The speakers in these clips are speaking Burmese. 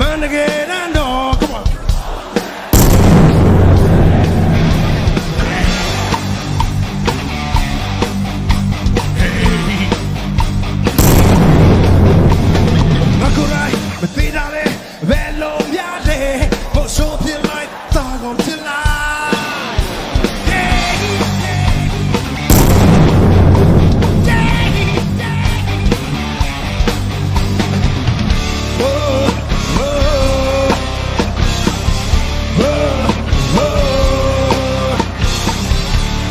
မန္တကယ်ရန်တ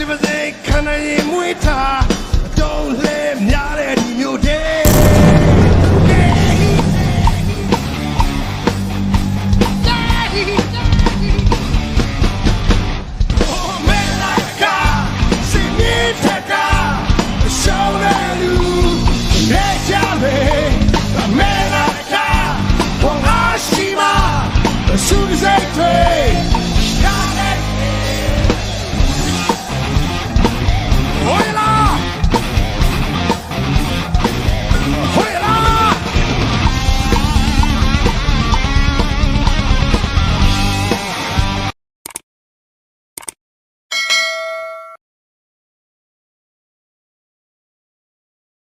ချစ်ပါစေခန္ဓာရင်မွေးထား